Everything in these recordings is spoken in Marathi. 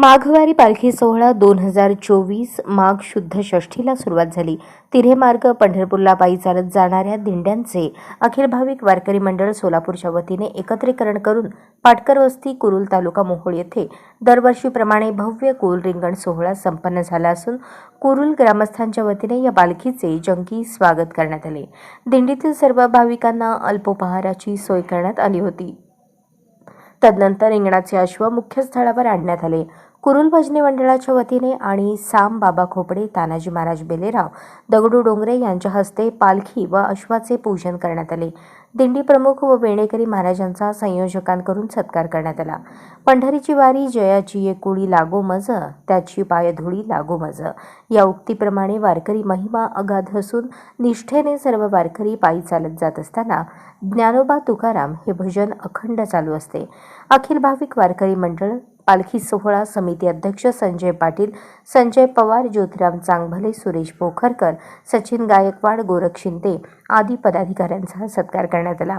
माघवारी पालखी सोहळा दोन हजार चोवीस माघ शुद्ध षष्ठीला सुरुवात झाली. तिरे मार्ग पंढरपूरला पायी चालत जाणाऱ्या दिंड्यांचे अखिल भाविक वारकरी मंडळ सोलापूरच्या वतीने एकत्रीकरण करून पाटकर वस्ती कुरुल तालुका मोहोळ येथे दरवर्षीप्रमाणे भव्य कुल रिंगण सोहळा संपन्न झाला असून कुरुल ग्रामस्थांच्या वतीने या पालखीचे जंगी स्वागत करण्यात आले. दिंडीतील सर्व भाविकांना अल्पोपहाराची सोय करण्यात आली होती. तदनंतर रिंगणाचे अश्व मुख्य स्थळावर आणण्यात आले. कुरुल भजनी मंडळाच्या वतीने आणि साम बाबा खोपडे तानाजी महाराज बेलेराव दगडू डोंगरे यांच्या हस्ते पालखी व अश्वाचे पूजन करण्यात आले. दिंडी प्रमुख व वेणेकरी महाराजांचा संयोजकांकडून सत्कार करण्यात आला. पंढरीची वारी जयाची ये कुळी लागो मज त्याची पायधुळी लागो मज. या उक्तीप्रमाणे वारकरी महिमा अगाध असून निष्ठेने सर्व वारकरी पायी चालत जात असताना ज्ञानोबा तुकाराम हे भजन अखंड चालू असते. अखिल भाविक वारकरी मंडळ पालखी सोहळा समिती अध्यक्ष संजय पाटील संजय पवार ज्योतिराम चांगभले सुरेश पोखरकर सचिन गायकवाड गोरख शिंदे आदी पदाधिकाऱ्यांचा सत्कार करण्यात आला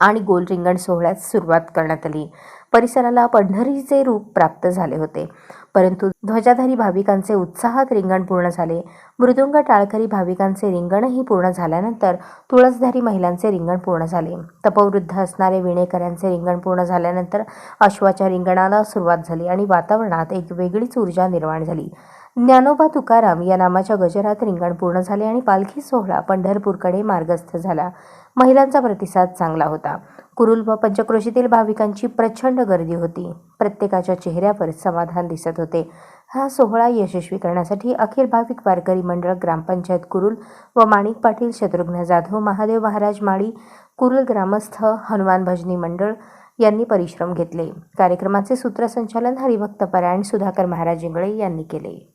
आणि गोल रिंगण सोहळ्यात सुरुवात करण्यात आली. परिसराला पंढरीचे रूप प्राप्त झाले होते. परंतु ध्वजाधारी भाविकांचे उत्साहात रिंगण पूर्ण झाले. मृदुंग टाळकरी भाविकांचे रिंगणही पूर्ण झाल्यानंतर तुळसधारी महिलांचे रिंगण पूर्ण झाले. तपवृद्ध असणारे विणेकऱ्यांचे रिंगण पूर्ण झाल्यानंतर अश्वाच्या रिंगणाला सुरुवात झाली आणि वातावरणात एक वेगळीच ऊर्जा निर्माण झाली. ज्ञानोबा तुकाराम या नामाच्या गजरात रिंगण पूर्ण झाले आणि पालखी सोहळा पंढरपूरकडे मार्गस्थ झाला. महिलांचा प्रतिसाद चांगला होता. कुरुल व पंचक्रोशीतील भाविकांची प्रचंड गर्दी होती. प्रत्येकाच्या चेहऱ्यावर समाधान दिसत होते. हा सोहळा यशस्वी करण्यासाठी अखिल भाविक वारकरी मंडळ ग्रामपंचायत कुरुल व माणिक पाटील शत्रुघ्न जाधव महादेव महाराज माळी कुरुल ग्रामस्थ हनुमान भजनी मंडळ यांनी परिश्रम घेतले. कार्यक्रमाचे सूत्रसंचालन हरिभक्त परायण सुधाकर महाराज इंगळे यांनी केले.